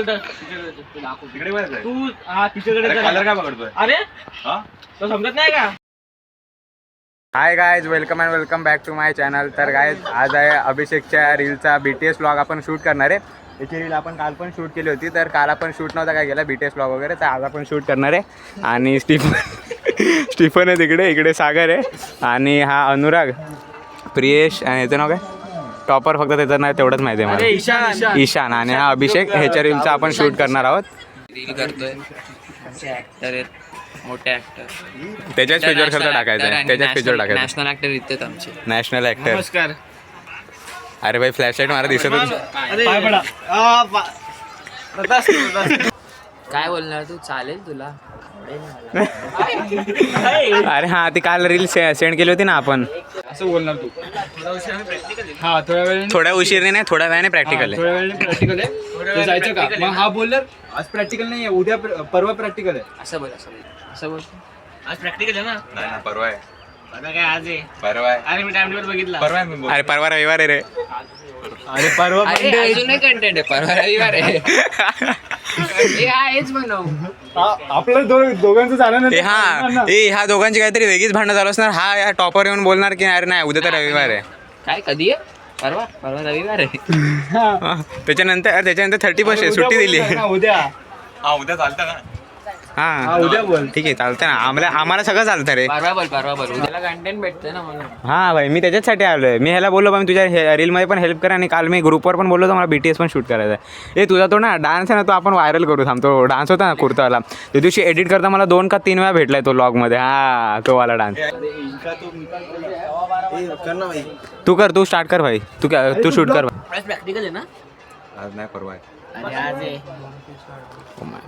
तिकडे बघ तू हा तिच्याकडे अरे. कलर काय पकडतोय? अरे हा? तो समजत नाही का? Hi guys welcome and welcome back to my channel तर गायज आज आहे अभिषेकच्या रीलचा बी टी एस ब्लॉग आपण शूट करणार आहे. याची रील आपण काल पण शूट केली होती तर काल आपण शूट नव्हता काय केला बी टी एस ब्लॉग वगैरे तर आज आपण शूट करणार आहे. आणि स्टीफन स्टीफन आहे तिकडे इकडे सागर आहे. आणि हा अनुराग प्रियेश आणि याचं नाव काय? टॉपर फक्त त्याचं नाही तेवढंच माहिती आहे अरे मला ईशान. ईशान आणि हा अभिषेक ह्याच्या रीलचा आपण शूट करणार आहोत. रील करतोय. आमचे ऍक्टर आहेत मोठे ऍक्टर त्याच्याच पेजवर खर्च टाकायचं आहे. त्याच्याच पेजवर टाकायचं नॅशनल ऍक्टर इथेच आमचे. नॅशनल ॲक्टर नमस्कार. अरे भाई फ्लॅश लाइट मला दिसत अरे. काय बोलणार तू? चालेल तुला. अरे हा ती काल रील सेंड केली होती ना आपण. असं बोलणार तू. हा थोड्या वेळ थोड्या उशीरने नाही थोड्या वेळाने प्रॅक्टिकल आहे. थोड्या वेळ प्रॅक्टिकल आहे. तो जायचं का? मग हा बोलर आज प्रॅक्टिकल नाही आहे उद्या प्र- परवा प्रॅक्टिकल आहे. असं बोल असं बोल. असं बोल. आज प्रॅक्टिकल आहे ना? नाही ना परवा आहे. आता काय आज आहे? परवा आहे. अरे मी टाइम टेबल बघितला. परवा आहे मी बोल- अरे परवा रविवार आहे रे. अरे परवा अरे अजूनही कंटेंट आहे. परवा रविवार आहे. हे आहेच बनव आपलं दोघांचं झालं ए हा. ए ह्या दोघांची काहीतरी वेगळीच भांडणं चालू असणार. हा या टॉपर येऊन बोलणार की अरे नाही उद्या तर रविवार आहे. काय कधी आहे? परवा परवा रविवार आहे. हा, त्याच्यानंतर अरे त्याच्यानंतर थर्टी फर्स्ट आहे सुट्टी दिली. उद्या. हा उद्या चालतं ना हा. उद्या बोल. ठीक आहे चालतं ना. आम्हाला आम्हाला सगळं चालतं रे. परवा बोल परवा बोल उद्याला कंटेंट भेटतं ना म्हणून. हा भाई मी त्याच्याचसाठी आलोय. मी ह्याला बोललो पण तुझ्या हे- रीलमध्ये पण हेल्प कर आणि काल मी ग्रुपवर पण बोललो होतो मला बी टी एस पण शूट करायचा आहे. ए तुझा तो ना डान्स आहे ना तो आपण व्हायरल करू. थांबतो डान्स होता ना कुर्तावाला. त्या दिवशी एडिट करता मला दोन का तीन वेळा भेटलाय तो लॉगमध्ये हा तो वाला डान्स तू कर तू स्टार्ट कर भाई. तू काय तू शूट कर प्रॅक्टिकल आहे ना? आज नाही परवा आहे.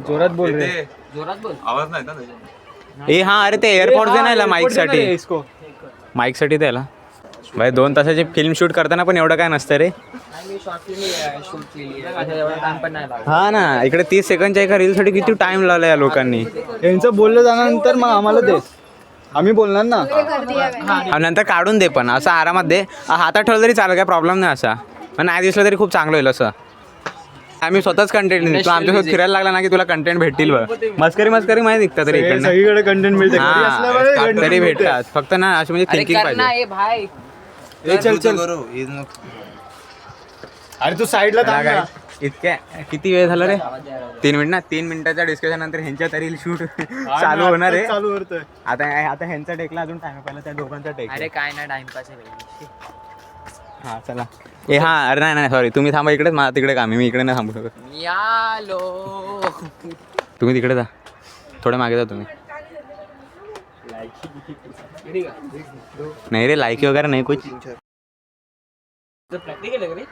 जोरात बोल रे. जोरात बोल. आवाज नाही ना. ए हा अरे ते एअरपोर्ट दे ना माईकसाठी इसको. माईकसाठी द्यायला भाई दोन तासाची फिल्म शूट करताना पण एवढं काय नसतं रे. मी शॉर्ट फिल्म शूट केली आहे. आता एवढा टाइम पण नाही लागला हा ना इकडे तीस सेकंडच्या एका रीलसाठी किती टाइम लावला या लोकांनी? यांचं बोललं जाण्यानंतर मग आम्हाला दे. आम्ही बोलणार ना? आणि नंतर काढून दे पण असं आरामात दे. हातात ठेवलं तरी चालेल काय प्रॉब्लेम नाही असा. पण नाही दिसलं तरी खूप चांगलं होईल असं. आम्ही स्वतःच कंटेंट तू आमच्यासोबत फिरायला लागला ना की तुला कंटेंट भेटतील बघ. मस्करी मस्करी माहिती निघतात तरी इकडनं. सगळीकडे कंटेंट मिळते. घरी असल्यामुळे हा content तरी मिळते. भेटतात. फक्त ना अशी म्हणजे अरे थिंकिंग कर ना पाहिजे. ए भाई. ए, चल चल. अरे तू साईडला थांब ना. इतक्या किती वेळ झाला रे? तीन मिनिट ना तीन मिनिटाच्या डिस्कशन नंतर ह्यांच्या तरी शूट चालू होणार आहे. चालू होतोय. आता आता ह्यांचा टेकला अजून टाइम पहिला त्या दोघांचा टेक अरे काय ना टाइमपास आहे. हा चला. ए हा अरे नाही नाही सॉरी तुम्ही थांबा इकडेच मला तिकडे काम आहे. मी इकडे नाही थांबू शकत. तुम्ही तिकडे जा. थोडे मागे जा तुम्ही. नाही रे लायकी वगैरे नाही कुछ. प्रॅक्टिकल आहे का रे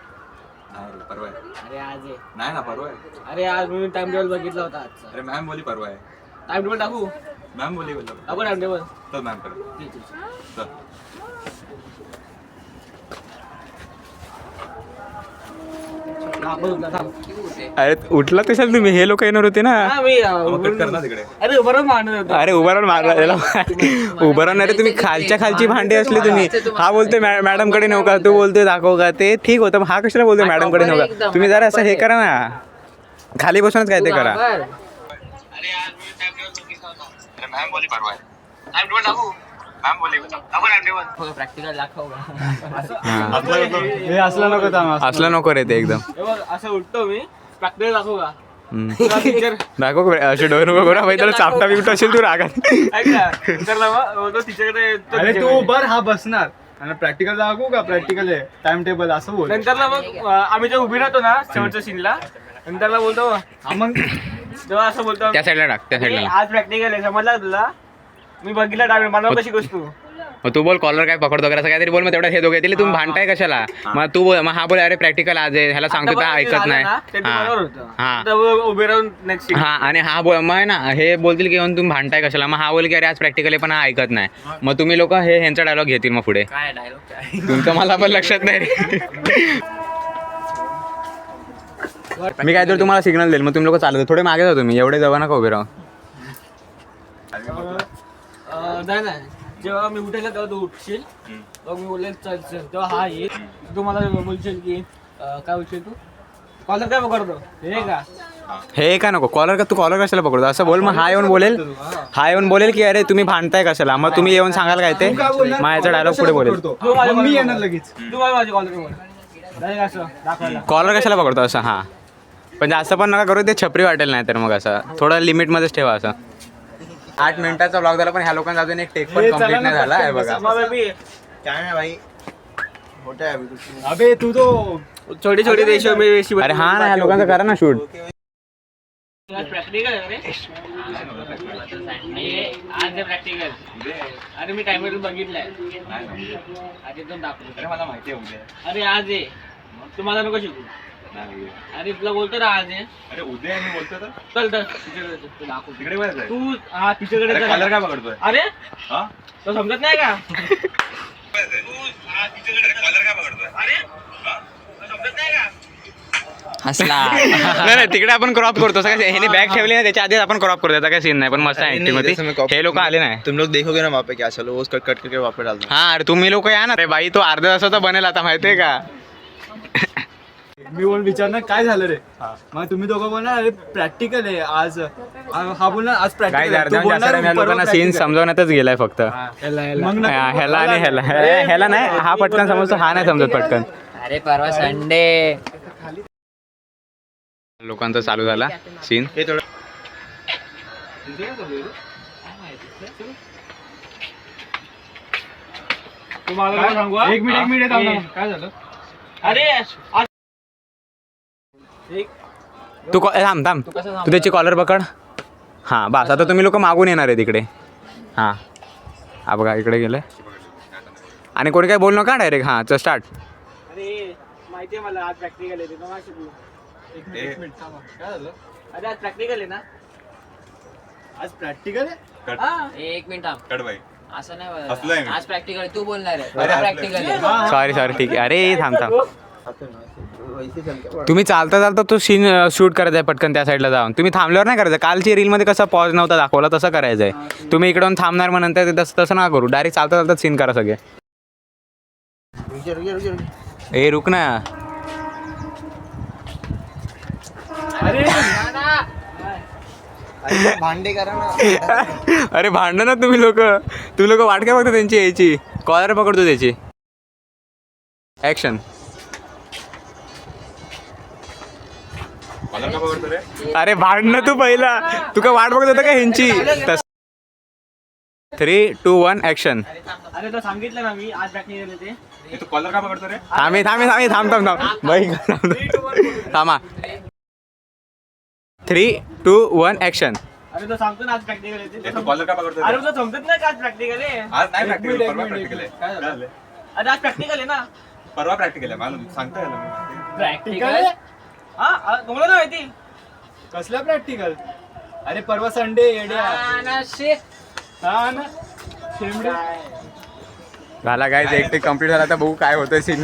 नाही रे, परवा आहे अरे आज आहे. नाही ना परवा आहे. अरे आज मी टाइम टेबल बघितला होता आजचा अरे मॅम बोली परवा आहे. टाइम टेबल टाकू? मॅम बोली बोललो. टाकू टाइम टेबल तर मॅम कर चल. अरे उठला कशाला तुम्ही. हे लोक येणार होते ना. मी मग कट कर ना तिकडे. अरे मांडत होतो. अरे उभा राहून मारला त्याला उभं राहून अरे तुम्ही. खालच्या खालची भांडी असली तुम्ही. हा बोलतोय मॅडमकडे का? तू बोलतोय दाखव का? ते ठीक होतं. मग हा कशाला बोलतोय मॅडमकडे का? तुम्ही जरा असं हे करा ना. खाली बसूनच काय ते करा. अरे हा. हे असला नको थांब असलं नको. रे ते एकदम. हे बघ असं उठतो मी प्रॅक्टिकल दाखवू का हम्म. टीचर दाखव का? असे डोळे नको करा भाई त्याला चापटा बिपटा असेल तू रागात. ऐक ना टीचरला मग तो अरे तू बर हा बसणार. आणि प्रॅक्टिकल दाखवू का प्रॅक्टिकल आहे. टाइम टेबल असं बोल. नंतरला मग अं, आम्ही जेव्हा उभी राहतो ना शेवटच्या सीनला नंतरला बोलतो हा मग? तेव्हा असं बोलतो त्या साईडला टाक त्या "ए, साईडला आज प्रॅक्टिकल आहे समजला का तुला? मी बघितला डायमेंट मला कशी गोष्ट मग तू बोल कॉलर काय पकडतो वगैरे असं काहीतरी बोल मग तेवढ्या हे दोघे दिले तुम्ही भांडताय कशाला? मग तू बोल मग हा बोल अरे प्रॅक्टिकल आज आहे. ह्याला सांगतो तर ऐकत नाही. हा उभे राहून नेक्स्ट हा आणि हा बोल मग ना हे बोलतील की येऊन तुम्ही भांडताय कशाला? मग हा बोल की अरे आज प्रॅक्टिकल आहे पण हा ऐकत नाही. मग तुम्ही लोक हे ह्यांचा डायलॉग घेतील मग पुढे. काय डायलॉग काय? तुमचं मला पण लक्षात नाही. मी काय तर तुम्हाला सिग्नल देईल मग तुम्ही लोक चालत थोडे मागे जा तुम्ही एवढे जवळ नका उभे राहू. नाही नाही. जेव्हा मी उठायला तेव्हा तू उठशील तेव्हा मी बोलेल चल चल. तेव्हा हा येईल तू मला बोलशील की अं, काय बोलशील तू? कॉलर काय पकडतो? हे का? हे. का नको कॉलर का तू कॉलर कशाला पकडतो? असं बोल मग. हा येऊन बोलेल. हा. येऊन बोलेल की अरे तुम्ही भांडताय कशाला? मग तुम्ही येऊन सांगाल काय ते? माझ्याचा डायलॉग पुढे बोलेल. तू माझ्या मग मी कॉलर येणार बोल. लगेच. तू काय माझी कॉलर बोल. डायरेक्ट असं दाखवायला. कॉलर कशाला पकडतो? असं हां. पण जास्त पण नका करू ते छपरी वाटेल नाही तर मग असं. थोडं लिमिटमध्येच ठेवा असं. आठ मिनिटाचा ब्लॉग झाला पण ह्या लोकांचा अजून एक टेक पण कंप्लीट नाही झाला आहे बघा. मग baby, काय नाही भाई. मोठा आहे अभी कुछ अबे तू तो छोटी छोटी देशों में अरे हा ना ह्या लोकांचं करा ना शूट प्रॅक्टिकल आहे रे आज आहे प्रॅक्टिकल अरे मी टाइम टेबल बघितलाय. अरे मला माहिती आहे आज आहे तू मला नको शिकू. नाही अरे तुला बोलतो ना आज आहे अरे उद्या आहे मी बोलतो तर. चल चल. तिच्याकडे तिकडे बघायचं आहे. तू हा तिच्याकडे अरे चल. कलर काय पकडतोय? अरे हा? तो समजत नाही का? कलर काय पकडतोय अरे तो समजत नाही का? हसला. नाही नाही तिकडे आपण क्रॉप करतो. सगळं ह्याने बॅग ठेवली ना त्याच्या आधीच आपण क्रॉप करतो. त्याचा काही सीन नाही पण मस्त नहीं, ऍक्टिंग नहीं, होती copy- हे लोक आले नाही. तुम लोग देखोगे ना वहाँ पे क्या चलो वो कट कट करके वहाँ पे डाल दो हा अरे तुम्ही लोक या ना. रे बाई तो अर्ध्या तासाचा बनेल आता माहितीये का? मी बोल विचारणार काय झालं रे? मग तुम्ही दोघं बोलणार अरे प्रॅक्टिकल आहे आज. हा बोलणार आज काही प्रॅक्टिकल अर्ध्या जास्त या लोकांना सीन समजवण्यातच गेलाय फक्त. मग हा, ह्याला आणि ह्याला. ह्या- ह्याला नाही हा पटकन समजतो हा नाही समजत पटकन. अरे परवा संडे लोकांचा चालू झाला सीन ये थोड़ा तू मला नको सांगू हा? एक मिनिट एक मिनिट. काय झालं? अरे तू कॉ- थांब थांब. तू त्याची कॉलर पकड. हां बस. आता तुम्ही लोक मागून येणार आहे तिकडे हां. हा बघा इकडे गेले. आणि कोणी काय बोल नका डायरेक्ट. हां चल स्टार्ट. अरे माहिती आहे मला आज प्रॅक्टिकल आहे ते. नको शिकू. एक मिनिट एक मिनिट थांबा. काय झालं? अरे आज प्रॅक्टिकल आहे ना? आज प्रॅक्टिकल आहे? हा. एक मिनिट थांब. कट बाई. असं नाही हसलोय बोलायचं. मी. आज प्रॅक्टिकल तू बोलणार आहे. अरे, प्रॅक्टिकल आहे. सॉरी सॉरी ठीक आहे. अरे थांब थांब. के तुम्ही चालता चालता तो सीन शूट करायचा आहे पटकन त्या साईडला जाऊन. तुम्ही थांबल्यावर नाही करायचं. कालची रीलमध्ये कसं पॉज नव्हता दाखवला तसं करायचं आहे तुम्ही इकडून थांबणार मग नंतर ते तसं तसं नका करू. डायरेक्ट चालता चालता सीन करा सगळे. ए रुक ना. अरे! अरे भांडे करा ना. अरे भांडण ना तुम्ही लोक. तुम्ही लोक वाट काय बघता त्यांची यायची? कॉलर पकडतो त्याची. ऍक्शन अरे भांडणं तू पहिला. तू काय वाट बघत होता का ह्यांची? थ्री टू वन ऍक्शन अरे तो सांगितलं ना मी आज प्रॅक्टिकल आहे ते. ए, तू कलर काय पकडतो रे? थांबे थांबे थांबे थांब थांब थांब. बाई थांबा. थ्री टू वन ऍक्शन अरे तो सांगतो ना आज प्रॅक्टिकल आहे ए, ते. तू कलर काय पकडतो अरे रे तुला समजत नाही का आज प्रॅक्टिकल आहे आज नाही एक प्रॅक्टिकल मिनिट, एक परवा मिनिट, प्रॅक्टिकल आहे. काय झालं? काय झालं? अरे आज प्रॅक्टिकल आहे ना. परवा प्रॅक्टिकल आहे मला सांगता. प्रॅक्टिकल आहे हा आ, तुम्हाला नाही माहिती? कसला प्रॅक्टिकल अरे परवा संडे येड्या हा ना. शेमडे झाला काय एक ते कंप्लीट झाला. तर बघू काय होतं सीन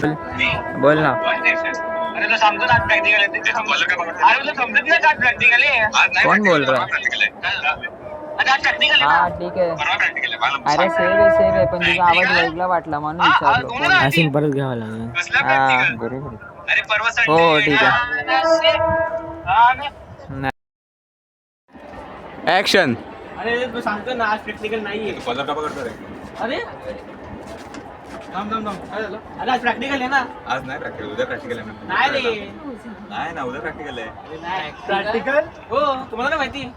बोल ना. अरे तो सांगतो ना आज प्रॅक्टिकल आहे ते कलर काय पकडतो अरे तुला समजत नाही का आज प्रॅक्टिकल आहे? आज नाही कोण बोल रहा? आहे. अरे आज प्रॅक्टिकल आहे हा ना ठीक आहे. परवा प्रॅक्टिकल आहे मला अरे. सेव आहे सेव आहे पण तुझा आवाज वेगळा वाटला म्हणून हा, विचारलो. तुम्हाला नाही माहिती? परत घ्यावा लागेल. कसला हा practical? बरोबर अरे परवा संडे हो आहे. ठीक आहे. हा ना. ऍक्शन अरे तू सांगतो ना आज प्रॅक्टिकल रे. अरे? थांब थांब थांब. काय झालं? अरे आज प्रॅक्टिकल आहे ना. आज नाही प्रॅक्टिकल उद्या प्रॅक्टिकल आहे. नाही रे. नाही ना उद्या प्रॅक्टिकल आहे. नाही. प्रॅक्टिकल हो तुम्हाला नाही माहिती?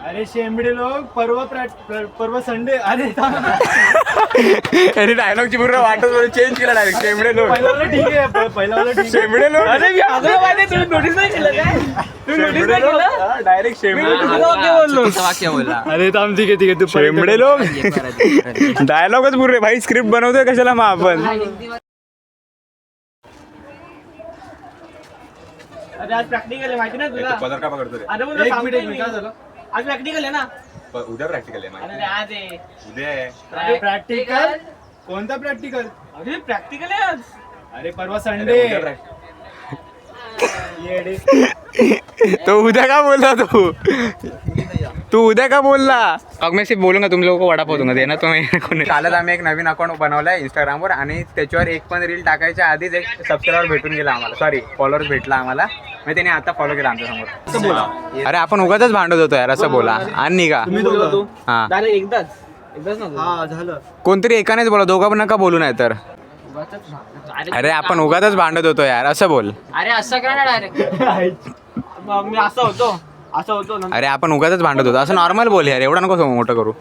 अरे शेंबडे लोक परवा प्रॅ- प्र- परवा संडे. अरे. अरे डायलॉगची पूर्ण वाटच चेंज केला डायरेक्ट शेंबडे लोक. पहिला वाला ठीक आहे प- पहिला वाला ठीक आहे. शेंबडे लोक. अरे मी तुम्ही नोटीस नाही केलं काय? तुम्ही नोटीस नाही केलं? डायरेक्ट मी शेंबडे तुला वाक्य बोललो. चुकीचं वाक्य बोलला अरे थांब ठीक आहे ठीक आहे तू शेंबडे लोक. डायलॉगच पूर्ण भाई स्क्रिप्ट बनवतोय कशाला मग आपण? अरे आज प्रॅक्टिकल आहे माहिती ए, तुला? कलर काय पकडतो रे? अरे बोल एक मिनिट एक मिनिट काय झालं? आज प्रॅक्टिकल आहे ना? प- उद्या प्रॅक्टिकल आहे अरे माहिती रे, आज आहे. उद्या आहे. अरे प्रॅक्टिकल कोणता प्रॅक्टिकल अरे प्रॅक्टिकल आहे आज. अरे परवा अरे, संडे उद्या practical. येडे तो उद्या का बोलला तू? तू उद्या का बोलला? अब मैं सिर्फ बोलूंगा तुम लोगों को वडापाव दूंगा देना तुम्ही कालच आम्ही एक नवीन अकाउंट बनवलाय इंस्टाग्रामवर आणि त्याच्यावर एक पण रील टाकायच्या आधीच एक सबस्क्रायबर भेटून गेला आम्हाला. सॉरी फॉलोअर्स भेटला आम्हाला. मग त्याने आता फॉलो केला आमच्यासमोर. अरे आपण उगाच भांडत होतो यार असं बोला. आणि का तुम्ही हा. डायरेक्ट एकदाच. एकदाच ना हा झालं. कोणतरी एकानेच बोला दोघं पण नका बोलू नाही तर अरे आपण उगाच भांडत होतो यार असं बोल. अरे असं काय ना असा होतो. असं होतो नंतर अरे आपण उगाच भांडत होतो. असं नॉर्मल बोल यार एवढं नको मोठं करू.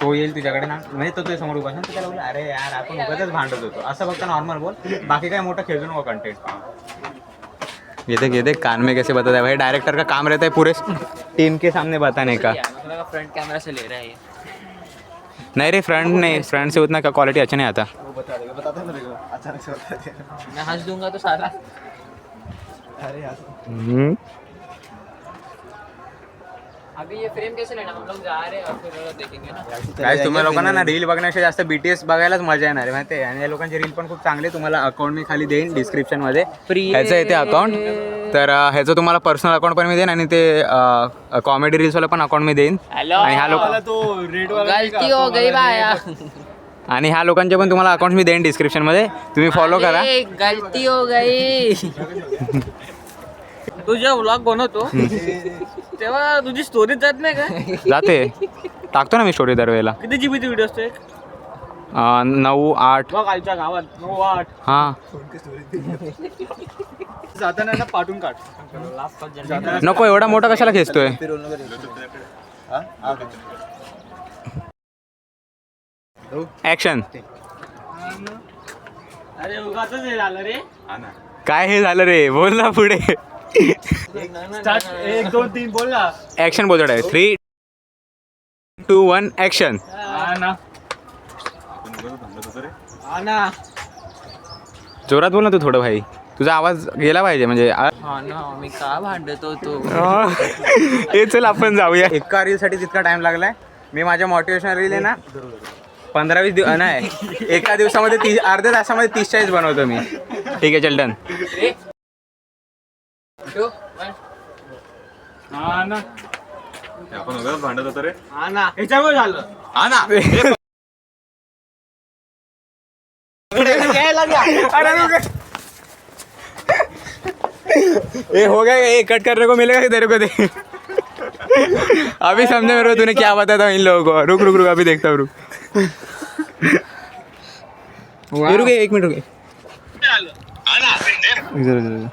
तो येईल तुझ्याकडे ना. म्हणजे तो तुझ्या समोर उभा असेल, तर त्याला बोल अरे यार आपण उगाच भांडत होतो. असं फक्त नॉर्मल बोल. बाकी काय मोठं खेळू नको कंटेंट ये देख ये देख कान में कैसे बता है भाई? डायरेक्टर का काम रहता है पूरे टीम के सामने बताने का। फ्रंट कैमरा से ले रहा है ये। नहीं रे फ्रंट नहीं फ्रंट से उतना का क्वालिटी अच्छा नहीं आता। वो बता देगा बताता ना देखो अचानक से मैं हंस दूंगा तो साला। अरे यार। हम्म. अभी ये फ्रेम कैसे लेना? हम लोग जा रहे हैं और फिर देखेंगे ना। Guys, तुम्ही लोकांना ना रील बघण्यापेक्षा जास्त बीटीएस बघायलाच मजा येणार आहे माहिती आहे आणि या लोकांचे रील पण खूप चांगले तुम्हाला अकाउंट मी खाली देईन डिस्क्रिप्शनमध्ये. ह्याचं येते अकाउंट तर अं, ह्याचं तुम्हाला पर्सनल अकाउंट पण मी देईन आणि ते कॉमेडी रील्स वाला पण अकाउंट मी देईन. हेलो आणि ह्या लोक तो रेड? गलती हो गई भाया. आणि ह्या लोकांचे पण तुम्हाला अकाउंट मी देईन डिस्क्रिप्शनमध्ये. तुम्ही फॉलो करा. अरे, गलती हो गई. तू जेव्हा व्लॉग बनवतो तेव्हा तुझी स्टोरी जात नाही का? जाते. टाकतो ना मी स्टोरी दरवेळेला. किती जीबीची व्हिडिओ असतो एक? अं, नऊ आठ. बघ आईच्या गावात. नऊ आठ. हां. जाताना ना पाठवून काढ. नको एवढा मोठा कशाला खेचतोय? ऍक्शन अरे उगाच हे झालं रे. काय हे झालं रे? बोल ना पुढे. एक दोन तीन बोल ना. ऍक्शन बोलतो आहे थ्री टू वन ऍक्शन जोरात बोल ना तू थोडं भाई. तुझा आवाज गेला पाहिजे म्हणजे हा ना. मी का भांडत होतो? हे. चल आपण जाऊया. एका रीलसाठी तितका टाइम लागलाय मी माझ्या मोटिवेशनल रील आहे ना पंधरा वीस दिवस नाही. एका दिवसामध्ये तीस अर्ध्या तासामध्ये तीस चाळीस बनवतो मी. ठीक आहे चल डन One. हा ना. हा ना. ह्याच्यामुळे झालं. ए हो गया ये कट करने को मिलेगा तेरे को दे? अभी समझे मेरे को तूने क्या बताया था इन लोगों को? रुक रुक रुक अभी देखता हूँ रुक। ए, रुक एक मिनट रुक। ना इधर इधर।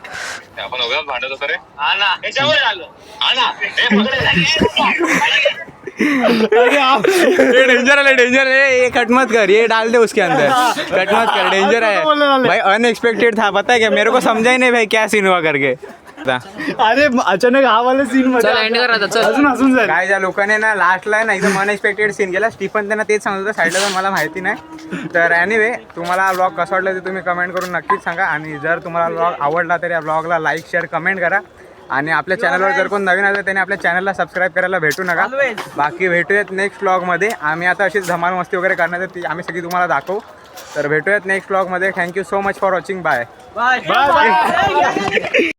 भांडत होतो रे? हा ना. ह्याच्यामुळे झालं हा ना. हे पकडे. ये डेंजर है डेंजर है ये कट मत कर. ये डाल दे उसके अंदर. कट मत कर. डेंजर है भाई अनएक्सपेक्टेड था. पता है क्या? मेरे को समझा ही नहीं भाई क्या सीन हुआ करके. अरे अचानक हा वाला सीन मध्ये चल एंड कर आता चल. अजून जाईल काय ज्या लोकांनी ना लास्टला ना एकदम अनएक्सपेक्टेड सीन केला. स्टीफन त्यांना तेच सांगत होता साईडला तर मला माहिती नाही. तर एनिवे तुम्हाला ब्लॉग कसा वाटला ते तुम्ही कमेंट करून नक्कीच सांगा. आणि जर तुम्हाला ब्लॉग आवडला तर या ब्लॉगला लाईक शेअर कमेंट करा. आणि आपल्या चॅनलवर जर कोण नवीन असेल त्याने आपल्या चॅनलला सबस्क्राईब करायला भेटू नका. बाकी भेटूयात नेक्स्ट ब्लॉगमध्ये आम्ही आता अशीच धमाल मस्ती वगैरे करण्यात ती आम्ही सगळी तुम्हाला दाखवू. तर भेटूयात नेक्स्ट ब्लॉगमध्ये thank you so much for watching bye bye bye